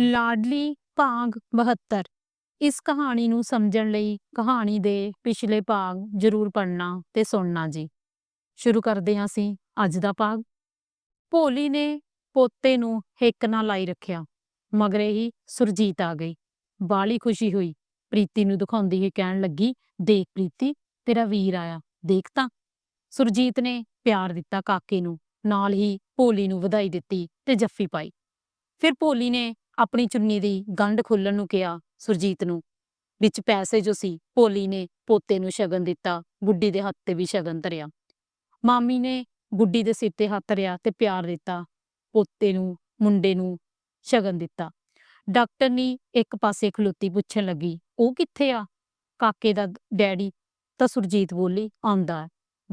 ਲਾਡਲੀ ਭਾਗ 72 ਇਸ ਕਹਾਣੀ ਨੂੰ ਸਮਝਣ ਲਈ ਕਹਾਣੀ ਦੇ ਪਿਛਲੇ ਭਾਗ ਜ਼ਰੂਰ ਪੜ੍ਹਨਾ ਤੇ ਸੁਣਨਾ ਜੀ। ਸ਼ੁਰੂ ਕਰਦੇ ਹਾਂ ਅਸੀਂ ਅੱਜ ਦਾ ਭਾਗ। ਭੋਲੀ ਨੇ ਪੋਤੇ ਨੂੰ ਹਿੱਕ ਨਾ ਲਾਈ ਰੱਖਿਆ, ਮਗਰੇ ਹੀ ਸੁਰਜੀਤ ਆ ਗਈ। ਬਾਲੀ ਖੁਸ਼ੀ ਹੋਈ। ਪ੍ਰੀਤੀ ਨੂੰ ਦਿਖਾਉਂਦੀ ਹੀ ਕਹਿਣ ਲੱਗੀ, ਦੇਖ ਪ੍ਰੀਤੀ, ਤੇਰਾ ਵੀਰ ਆਇਆ। ਦੇਖ ਤਾਂ। ਸੁਰਜੀਤ ਨੇ ਪਿਆਰ ਦਿੱਤਾ ਕਾਕੇ ਨੂੰ। ਨਾਲ ਹੀ ਭੋਲੀ ਨੂੰ ਵਧਾਈ ਦਿੱਤੀ ਤੇ ਜੱਫੀ ਪਾਈ। ਫਿਰ ਭੋਲੀ ਨੇ ਆਪਣੀ ਚੁੰਨੀ ਦੀ ਗੰਢ ਖੋਲਣ ਨੂੰ ਕਿਹਾ ਸੁਰਜੀਤ ਨੂੰ, ਵਿੱਚ ਪੈਸੇ ਜੋ ਸੀ ਭੋਲੀ ਨੇ ਪੋਤੇ ਨੂੰ ਸ਼ਗਨ ਦਿੱਤਾ ਗੁੱਡੀ ਦੇ ਹੱਥ ਤੇ ਵੀ ਸ਼ਗਨ ਧਰਿਆ। ਮਾਮੀ ਨੇ ਗੁੱਡੀ ਦੇ ਸਿਰ ਤੇ ਹੱਥ ਧਰਿਆ ਤੇ ਪਿਆਰ ਦਿੱਤਾ, ਪੋਤੇ ਨੂੰ, ਮੁੰਡੇ ਨੂੰ ਸ਼ਗਨ ਦਿੱਤਾ। ਡਾਕਟਰ ਨੇ ਇੱਕ ਪਾਸੇ ਖਲੋਤੀ ਪੁੱਛਣ ਲੱਗੀ, ਉਹ ਕਿੱਥੇ ਆ? ਕਾਕੇ ਦਾ ਡੈਡੀ, ਤਾਂ ਸੁਰਜੀਤ ਬੋਲੀ, ਆਉਂਦਾ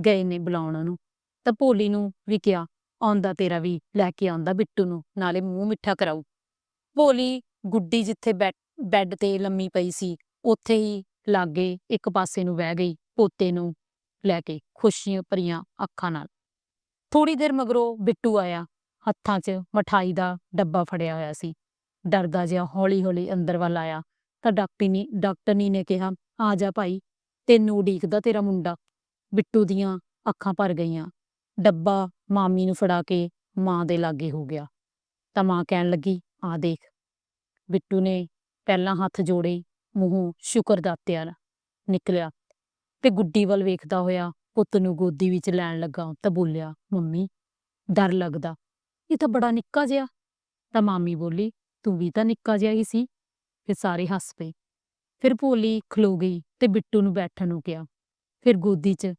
ਗਏ ਨੇ ਬੁਲਾਉਣ ਨੂੰ। ਤਾਂ ਭੋਲੀ ਨੂੰ ਵੀ ਕਿਹਾ, ਆਉਂਦਾ ਤੇਰਾ ਵੀ, ਲੈ ਕੇ ਆਉਂਦਾ ਬਿੱਟੂ ਨੂੰ, ਨਾਲੇ ਮੂੰਹ ਮਿੱਠਾ ਕਰਾਊ। ਭੋਲੀ ਗੁੱਡੀ ਜਿੱਥੇ ਬੈ- ਬੈੱਡ ਤੇ ਲੰਮੀ ਪਈ ਸੀ, ਉੱਥੇ ਹੀ ਲਾਗੇ ਇੱਕ ਪਾਸੇ ਨੂੰ ਬਹਿ ਗਈ, ਪੋਤੇ ਨੂੰ ਲੈ ਕੇ, ਖੁਸ਼ੀਆਂ ਭਰੀਆਂ ਅੱਖਾਂ ਨਾਲ। ਥੋੜੀ ਦੇਰ ਮਗਰੋਂ ਬਿੱਟੂ ਆਇਆ, ਹੱਥਾਂ 'ਚ ਮਠਾਈ ਦਾ ਡੱਬਾ ਫੜਿਆ ਹੋਇਆ ਸੀ। ਡਰਦਾ ਜਿਹਾ ਹੌਲੀ-ਹੌਲੀ ਅੰਦਰ ਵੱਲ ਆਇਆ, ਤਾਂ ਡਾਕਟਰਨੀ ਡਾਕਟਰਨੀ ਨੇ ਕਿਹਾ, ਆ ਜਾ ਭਾਈ, ਤੈਨੂੰ ਉਡੀਕਦਾ ਤੇਰਾ ਮੁੰਡਾ। ਬਿੱਟੂ ਦੀਆਂ ਅੱਖਾਂ ਭਰ ਗਈਆਂ। ਡੱਬਾ ਮਾਮੀ ਨੂੰ ਫੜਾ ਕੇ ਮਾਂ ਦੇ ਲਾਗੇ ਹੋ ਗਿਆ। ਤਾਂ ਮਾਂ ਕਹਿਣ ਲੱਗੀ, ਆ ਦੇਖ ਬਿੱਟੂ ਨੇ ਪਹਿਲਾਂ ਹੱਥ ਜੋੜੇ, ਮੂੰਹੋਂ ਸ਼ੁਕਰ ਦਾਤਿਆ ਨਿਕਲਿਆ ਤੇ ਗੁੱਡੀ ਵੱਲ ਵੇਖਦਾ ਹੋਇਆ ਪੁੱਤ ਨੂੰ ਗੋਦੀ ਵਿੱਚ ਲੈਣ ਲੱਗਾ ਤਾਂ ਬੋਲਿਆ, ਮੰਮੀ, ਡਰ ਲੱਗਦਾ। ਇਹ ਤਾਂ ਬੜਾ ਨਿੱਕਾ ਜਿਹਾ। ਤਾਂ ਮਾਮੀ ਬੋਲੀ, ਤੂੰ ਵੀ ਤਾਂ ਨਿੱਕਾ ਜਿਹਾ ਹੀ ਸੀ। ਫਿਰ ਸਾਰੇ ਹੱਸ ਪਏ। ਫਿਰ ਭੋਲੀ ਖਲੋ ਗਈ ਤੇ ਬਿੱਟੂ ਨੂੰ ਬੈਠਣ ਨੂੰ ਕਿਹਾ। ਫਿਰ ਗੋਦੀ 'ਚ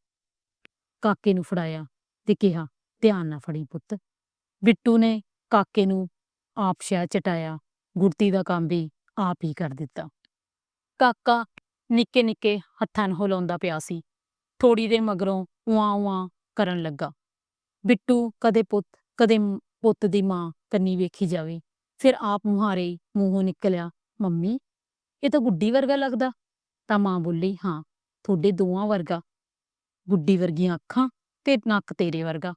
ਕਾਕੇ ਨੂੰ ਫੜਾਇਆ ਤੇ ਕਿਹਾ, ਧਿਆਨ ਨਾਲ ਫੜੀ ਪੁੱਤ। ਬਿੱਟੂ ਨੇ ਕਾਕੇ ਨੂੰ ਆਪ ਸ਼ਹਿ ਚਟਾਇਆ। ਗੁੜਤੀ ਦਾ ਕੰਮ ਵੀ ਆਪ ਹੀ ਕਰ ਦਿੱਤਾ। ਕਾਕਾ ਨਿੱਕੇ ਨਿੱਕੇ ਹੱਥਾਂ ਨੂੰ ਹਿਲਾਉਂਦਾ ਪਿਆ ਸੀ। ਥੋੜੀ ਦੇਰ ਮਗਰੋਂ ਉਆਂ ਉਆਂ ਕਰਨ ਲੱਗਾ। ਬਿੱਟੂ, ਕਦੇ ਪੁੱਤ ਕਦੇ ਪੁੱਤ ਦੀ ਮਾਂ ਕੰਨੀ ਵੇਖੀ ਜਾਵੇ, ਫਿਰ ਆਪ ਮੁਹਾਰੇ ਮੂੰਹੋਂ ਨਿਕਲਿਆ, ਮੰਮੀ, ਇਹ ਤਾਂ ਗੁੱਡੀ ਵਰਗਾ ਲੱਗਦਾ? ਤਾਂ ਮਾਂ ਬੋਲੀ, ਹਾਂ, ਤੁਹਾਡੇ ਦੋਵਾਂ ਵਰਗਾ। ਗੁੱਡੀ ਵਰਗੀਆਂ ਅੱਖਾਂ ਤੇ ਨੱਕ ਤੇਰੇ ਵਰਗਾ।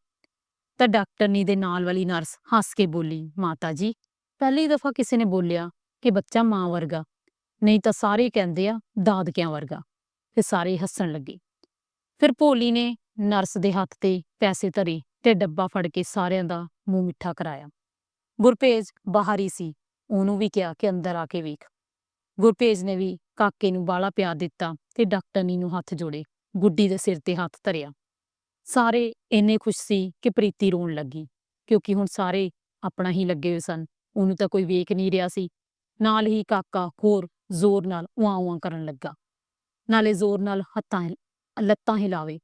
ਤਾਂ ਡਾਕਟਰਨੀ ਦੇ ਨਾਲ ਵਾਲੀ ਨਰਸ ਹੱਸ ਕੇ ਬੋਲੀ, ਮਾਤਾ ਜੀ ਪਹਿਲੀ ਦਫਾ ਕਿਸੇ ਨੇ ਬੋਲਿਆ ਕਿ ਬੱਚਾ ਮਾਂ ਵਰਗਾ, ਨਹੀਂ ਤਾਂ ਸਾਰੇ ਕਹਿੰਦੇ ਆ ਦਾਦਕਿਆਂ ਵਰਗਾ। ਫਿਰ ਸਾਰੇ ਹੱਸਣ ਲੱਗੇ। ਫਿਰ ਭੋਲੀ ਨੇ ਨਰਸ ਦੇ ਹੱਥ ਤੇ ਪੈਸੇ ਧਰੇ ਤੇ ਡੱਬਾ ਫੜ ਕੇ ਸਾਰਿਆਂ ਦਾ ਮੂੰਹ ਮਿੱਠਾ ਕਰਾਇਆ। ਗੁਰਪੇਜ ਬਾਹਰ ਹੀ ਸੀ, ਉਹਨੂੰ ਵੀ ਕਿਹਾ ਕਿ ਅੰਦਰ ਆ ਕੇ ਵੇਖ। ਗੁਰਪੇਜ ਨੇ ਵੀ ਕਾਕੇ ਨੂੰ ਬਾਲਾ ਪਿਆ ਦਿੱਤਾ ਤੇ ਡਾਕਟਰਨੀ ਨੂੰ ਹੱਥ ਜੋੜੇ, ਗੁੱਡੀ ਦੇ ਸਿਰ ਤੇ ਹੱਥ ਧਰਿਆ। ਸਾਰੇ ਇੰਨੇ ਖੁਸ਼ ਸੀ ਕਿ ਪ੍ਰੀਤੀ ਰੋਣ ਲੱਗੀ, ਕਿਉਂਕਿ ਹੁਣ ਸਾਰੇ ਆਪਣਾ ਹੀ ਲੱਗੇ ਹੋਏ ਸਨ। ਉਹਨੂੰ ਤਾਂ ਕੋਈ ਵੇਖ ਨਹੀਂ ਰਿਹਾ ਸੀ। ਨਾਲ ਹੀ ਕਾਕਾ ਹੋਰ ਜ਼ੋਰ ਨਾਲ ਉਆਂ ਉਆਂ ਕਰਨ ਲੱਗਾ। ਨਾਲੇ ਜ਼ੋਰ ਨਾਲ ਹੱਥਾਂ ਲੱਤਾਂ ਹਿਲਾਵੇ।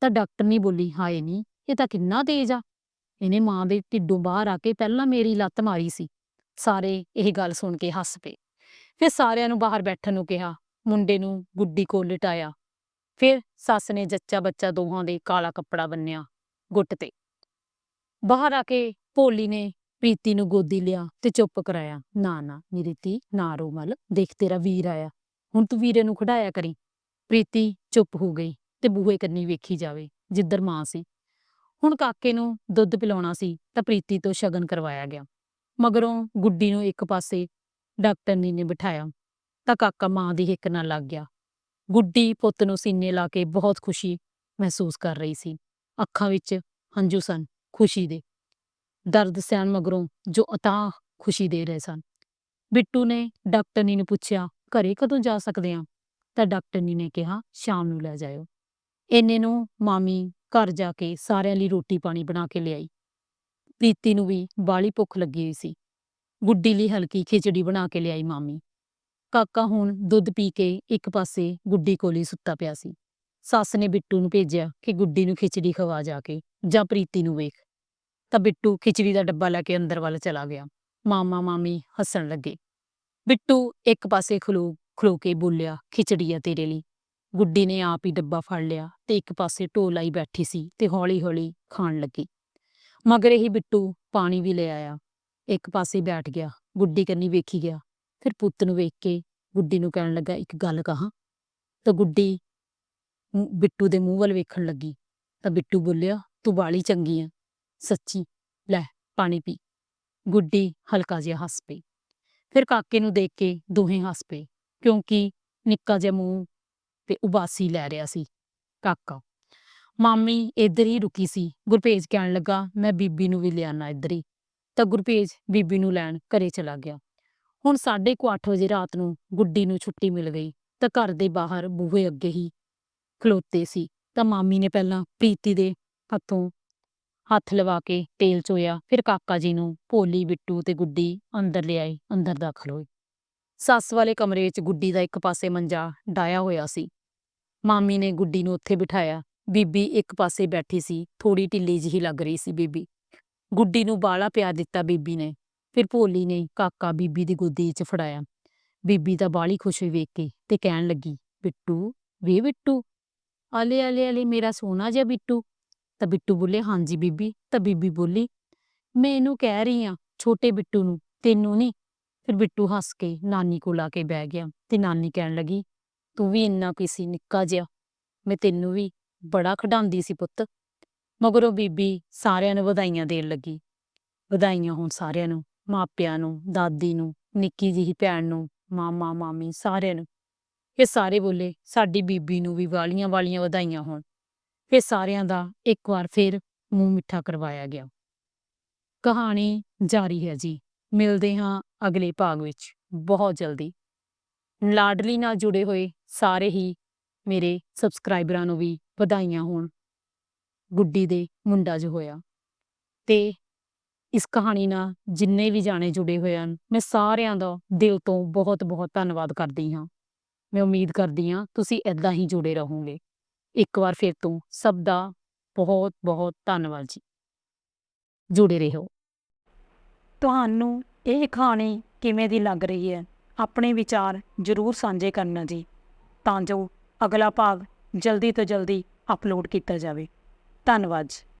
ਤਾਂ ਡਾਕਟਰ ਨਹੀਂ ਬੋਲੀ, ਹਾਏ ਨਹੀਂ ਇਹ ਤਾਂ ਕਿੰਨਾ ਤੇਜ਼ ਆ। ਇਹਨੇ ਮਾਂ ਦੇ ਢਿੱਡੋਂ ਬਾਹਰ ਆ ਕੇ ਪਹਿਲਾਂ ਮੇਰੀ ਲੱਤ ਮਾਰੀ ਸੀ। ਸਾਰੇ ਇਹ ਗੱਲ ਸੁਣ ਕੇ ਹੱਸ ਪਏ। ਫਿਰ ਸਾਰਿਆਂ ਨੂੰ ਬਾਹਰ ਬੈਠਣ ਨੂੰ ਕਿਹਾ। ਮੁੰਡੇ ਨੂੰ ਗੁੱਡੀ ਕੋਲ ਲਿਟਾਇਆ। ਫਿਰ ਸੱਸ ਨੇ ਜੱਚਾ ਬੱਚਾ ਦੋਹਾਂ ਦੇ ਕਾਲਾ ਕੱਪੜਾ ਬੰਨਿਆ ਗੁੱਟ ਤੇ। ਬਾਹਰ ਆ ਕੇ ਭੋਲੀ ਨੇ ਪ੍ਰੀਤੀ ਨੂੰ ਗੋਦੀ ਲਿਆ ਤੇ ਚੁੱਪ ਕਰਾਇਆ, ਨਾ ਨਾ ਮੇਰੀ ਧੀ ਨਾ ਰੋ ਮਲ, ਦੇਖ ਤੇਰਾ ਵੀਰ ਆਇਆ, ਹੁਣ ਤੂੰ ਵੀਰੇ ਨੂੰ ਖੜਾਇਆ ਕਰੀ। ਪ੍ਰੀਤੀ ਚੁੱਪ ਹੋ ਗਈ ਤੇ ਬੂਹੇ ਕੰਨੀ ਵੇਖੀ ਜਾਵੇ, ਜਿੱਧਰ ਮਾਂ ਸੀ। ਹੁਣ ਕਾਕੇ ਨੂੰ ਦੁੱਧ ਪਿਲਾਉਣਾ ਸੀ ਤਾਂ ਪ੍ਰੀਤੀ ਤੋਂ ਸ਼ਗਨ ਕਰਵਾਇਆ ਗਿਆ। ਮਗਰੋਂ ਗੁੱਡੀ ਨੂੰ ਇੱਕ ਪਾਸੇ ਡਾਕਟਰਨੀ ਨੇ ਬਿਠਾਇਆ ਤਾਂ ਕਾਕਾ ਮਾਂ ਦੀ ਹਿੱਕ ਨਾਲ ਲੱਗ ਗਿਆ। ਗੁੱਡੀ ਪੁੱਤ ਨੂੰ ਸੀਨੇ ਲਾ ਕੇ ਬਹੁਤ ਖੁਸ਼ੀ ਮਹਿਸੂਸ ਕਰ ਰਹੀ ਸੀ। ਅੱਖਾਂ ਵਿੱਚ ਹੰਝੂ ਸਨ, ਖੁਸ਼ੀ ਦੇ। ਦਰਦ ਸਹਿਣ ਮਗਰੋਂ ਜੋ ਅਤਾਹ ਖੁਸ਼ੀ ਦੇ ਰਹੇ ਸਨ। ਬਿੱਟੂ ਨੇ ਡਾਕਟਰਨੀ ਨੂੰ ਪੁੱਛਿਆ, ਘਰੇ ਕਦੋਂ ਜਾ ਸਕਦੇ ਆ? ਤਾਂ ਡਾਕਟਰਨੀ ਨੇ ਕਿਹਾ, ਸ਼ਾਮ ਨੂੰ ਲੈ ਜਾਇਓ। ਇੰਨੇ ਨੂੰ ਮਾਮੀ ਘਰ ਜਾ ਕੇ ਸਾਰਿਆਂ ਲਈ ਰੋਟੀ ਪਾਣੀ ਬਣਾ ਕੇ ਲਿਆਈ। ਪ੍ਰੀਤੀ ਨੂੰ ਵੀ ਬਾਲੀ ਭੁੱਖ ਲੱਗੀ ਹੋਈ ਸੀ। ਗੁੱਡੀ ਲਈ ਹਲਕੀ ਖਿਚੜੀ ਬਣਾ ਕੇ ਲਿਆਈ ਮਾਮੀ। ਕਾਕਾ ਹੁਣ ਦੁੱਧ ਪੀ ਕੇ ਇੱਕ ਪਾਸੇ ਗੁੱਡੀ ਕੋਲ ਹੀ ਸੁੱਤਾ ਪਿਆ ਸੀ। ਸੱਸ ਨੇ ਬਿੱਟੂ ਨੂੰ ਭੇਜਿਆ ਕਿ ਗੁੱਡੀ ਨੂੰ ਖਿਚੜੀ ਖਵਾ ਜਾ ਕੇ, ਜਾਂ ਪ੍ਰੀਤੀ ਨੂੰ ਵੇਖ। ਤਾਂ ਬਿੱਟੂ ਖਿਚੜੀ ਦਾ ਡੱਬਾ ਲੈ ਕੇ ਅੰਦਰ ਵੱਲ ਚਲਾ ਗਿਆ। ਮਾਮਾ, ਮਾਮੀ ਹੱਸਣ ਲੱਗੇ। ਬਿੱਟੂ ਇੱਕ ਪਾਸੇ ਖਲੋ ਖਲੋ ਕੇ ਬੋਲਿਆ, ਖਿਚੜੀ ਆ ਤੇਰੇ ਲਈ। ਗੁੱਡੀ ਨੇ ਆਪ ਹੀ ਡੱਬਾ ਫੜ ਲਿਆ ਤੇ ਇੱਕ ਪਾਸੇ ਢੋਲ ਆਈ ਬੈਠੀ ਸੀ ਤੇ ਹੌਲੀ-ਹੌਲੀ ਖਾਣ ਲੱਗੀ। ਮਗਰ ਹੀ ਬਿੱਟੂ ਪਾਣੀ ਵੀ ਲੈ ਆਇਆ। ਇੱਕ ਪਾਸੇ ਬੈਠ ਗਿਆ। ਗੁੱਡੀ ਕੰਨੀ ਵੇਖੀ ਗਿਆ। ਫਿਰ ਪੁੱਤ ਨੂੰ ਵੇਖ ਕੇ ਗੁੱਡੀ ਨੂੰ ਕਹਿਣ ਲੱਗਾ, ਇੱਕ ਗੱਲ ਕਹਾਂ? ਤਾਂ ਗੁੱਡੀ ਬਿੱਟੂ ਦੇ ਮੂੰਹ ਵੱਲ ਵੇਖਣ ਲੱਗੀ। ਤਾਂ ਬਿੱਟੂ ਬੋਲਿਆ, ਤੂੰ ਬਾਲੀ ਚੰਗੀ ਆ। ਸੱਚੀ, ਲੈ ਪਾਣੀ ਪੀ। ਗੁੱਡੀ ਹਲਕਾ ਜਿਹਾ ਹੱਸ ਪਈ। ਫਿਰ ਕਾਕੇ ਨੂੰ ਦੇਖ ਕੇ ਦੋਹੇ ਹੱਸ ਪਏ, ਕਿਉਂਕਿ ਨਿੱਕਾ ਜਿਹਾ ਮੂੰਹ ਤੇ ਉਬਾਸੀ ਲੈ ਰਿਹਾ ਸੀ ਕਾਕਾ। ਮਾਮੀ ਇੱਧਰ ਹੀ ਰੁਕੀ ਸੀ। ਗੁਰਪੇਜ ਕਹਿਣ ਲੱਗਾ, ਮੈਂ ਬੀਬੀ ਨੂੰ ਵੀ ਲਿਆਣਾ ਇੱਧਰ ਹੀ। ਤਾਂ ਗੁਰਪੇਜ ਬੀਬੀ ਨੂੰ ਲੈਣ ਘਰੇ ਚਲਾ ਗਿਆ। ਹੁਣ 8:30 ਵਜੇ ਰਾਤ ਨੂੰ ਗੁੱਡੀ ਨੂੰ ਛੁੱਟੀ ਮਿਲ ਗਈ, ਤਾਂ ਘਰ ਦੇ ਬਾਹਰ ਬੂਹੇ ਅੱਗੇ ਹੀ ਖਲੋਤੇ ਸੀ। ਤਾਂ ਮਾਮੀ ਨੇ ਪਹਿਲਾਂ ਪ੍ਰੀਤੀ ਦੇ ਹੱਥੋਂ ਹੱਥ ਲਵਾ ਕੇ ਤੇਲ ਚੋਇਆ, ਫਿਰ ਕਾਕਾ ਜੀ ਨੂੰ ਭੋਲੀ, ਬਿੱਟੂ ਤੇ ਗੁੱਡੀ ਅੰਦਰ ਲਿਆਈ ਅੰਦਰ ਦਾਖਲ ਹੋਏ। ਸੱਸ ਵਾਲੇ ਕਮਰੇ ਵਿੱਚ ਗੁੱਡੀ ਦਾ ਇੱਕ ਪਾਸੇ ਮੰਜਾ ਡਾਇਆ ਹੋਇਆ ਸੀ। ਮਾਮੀ ਨੇ ਗੁੱਡੀ ਨੂੰ ਉੱਥੇ ਬਿਠਾਇਆ। ਬੀਬੀ ਇੱਕ ਪਾਸੇ ਬੈਠੀ ਸੀ ਥੋੜੀ ਢਿੱਲੀ ਜਿਹੀ ਲੱਗ ਰਹੀ ਸੀ ਬੀਬੀ। ਗੁੱਡੀ ਨੂੰ ਬਾਲਾ ਪਿਆ ਦਿੱਤਾ ਬੀਬੀ ਨੇ। ਫਿਰ ਭੋਲੀ ਨੇ ਕਾਕਾ ਬੀਬੀ ਦੀ ਗੋਦੀ 'ਚ ਫੜਾਇਆ। ਬੀਬੀ ਤਾਂ ਬਾਲੀ ਖੁਸ਼ ਹੋਈ ਵੇਖ ਕੇ ਤੇ ਕਹਿਣ ਲੱਗੀ, ਬਿੱਟੂ, ਵੇ ਬਿੱਟੂ ਆਲੇ ਆਲੇ ਆਲੇ ਮੇਰਾ ਸੋਨਾ ਜਿਹਾ ਬਿੱਟੂ। ਤਾਂ ਬਿੱਟੂ ਬੋਲੇ, ਹਾਂਜੀ ਬੀਬੀ। ਤਾਂ ਬੀਬੀ ਬੋਲੀ, ਮੈਂ ਇਹਨੂੰ ਕਹਿ ਰਹੀ ਆ ਛੋਟੇ ਬਿੱਟੂ ਨੂੰ, ਤੈਨੂੰ ਨਹੀਂ ਫਿਰ ਬਿੱਟੂ ਹੱਸ ਕੇ ਨਾਨੀ ਕੋਲ ਆ ਕੇ ਬਹਿ ਗਿਆ ਤੇ ਨਾਨੀ ਕਹਿਣ ਲੱਗੀ, ਤੂੰ ਵੀ ਇੰਨਾ ਕਿਸੇ ਨਿੱਕਾ ਜਿਹਾ। ਮੈਂ ਤੈਨੂੰ ਵੀ ਬੜਾ ਖਿਡਾਉਂਦੀ ਸੀ ਪੁੱਤ। ਮਗਰੋਂ ਬੀਬੀ ਸਾਰਿਆਂ ਨੂੰ ਵਧਾਈਆਂ ਦੇਣ ਲੱਗੀ। ਵਧਾਈਆਂ ਹੋਣ ਸਾਰਿਆਂ ਨੂੰ, ਮਾਪਿਆਂ ਨੂੰ, ਦਾਦੀ ਨੂੰ, ਨਿੱਕੀ ਜਿਹੀ ਭੈਣ ਨੂੰ, ਮਾਮਾ, ਮਾਮੀ ਸਾਰਿਆਂ ਨੂੰ। ਇਹ ਸਾਰੇ ਬੋਲੇ, ਸਾਡੀ ਬੀਬੀ ਨੂੰ ਵੀ ਵਾਲੀਆਂ ਵਾਲੀਆਂ ਵਧਾਈਆਂ ਹੋਣ। ਫਿਰ ਸਾਰਿਆਂ ਦਾ ਇੱਕ ਵਾਰ ਫਿਰ ਮੂੰਹ ਮਿੱਠਾ ਕਰਵਾਇਆ ਗਿਆ। ਕਹਾਣੀ ਜਾਰੀ ਹੈ ਜੀ। ਮਿਲਦੇ ਹਾਂ ਅਗਲੇ ਭਾਗ ਵਿੱਚ ਬਹੁਤ ਜਲਦੀ। ਲਾਡਲੀ ਨਾਲ ਜੁੜੇ ਹੋਏ ਸਾਰੇ ਹੀ ਮੇਰੇ ਸਬਸਕ੍ਰਾਈਬਰਾਂ ਨੂੰ ਵੀ ਵਧਾਈਆਂ ਹੋਣ। ਗੁੱਡੀ ਦੇ ਮੁੰਡਾ ਜੋ ਹੋਇਆ। ਤੇ ਇਸ ਕਹਾਣੀ ਨਾਲ ਜਿੰਨੇ ਵੀ ਜਾਣੇ ਜੁੜੇ ਹੋਏ ਹਨ, ਮੈਂ ਸਾਰਿਆਂ ਦਾ ਦਿਲ ਤੋਂ ਬਹੁਤ ਬਹੁਤ ਧੰਨਵਾਦ ਕਰਦੀ ਹਾਂ। ਮੈਂ ਉਮੀਦ ਕਰਦੀ ਹਾਂ ਤੁਸੀਂ ਇਦਾਂ ਹੀ ਜੁੜੇ ਰਹੋਗੇ। ਇੱਕ ਵਾਰ ਫਿਰ ਤੋਂ ਸਭ ਦਾ ਬਹੁਤ ਬਹੁਤ ਧੰਨਵਾਦ ਜੀ। ਜੁੜੇ ਰਹੋ। ਤੁਹਾਨੂੰ ਇਹ ਕਹਾਣੀ ਕਿਵੇਂ ਦੀ ਲੱਗ ਰਹੀ ਹੈ? ਆਪਣੇ ਵਿਚਾਰ ਜ਼ਰੂਰ ਸਾਂਝੇ ਕਰਨਾ ਜੀ, ਤਾਂ ਜੋ ਅਗਲਾ ਭਾਗ ਜਲਦੀ ਤੋਂ ਜਲਦੀ ਅਪਲੋਡ ਕੀਤਾ ਜਾਵੇ। ਧੰਨਵਾਦ ਜੀ।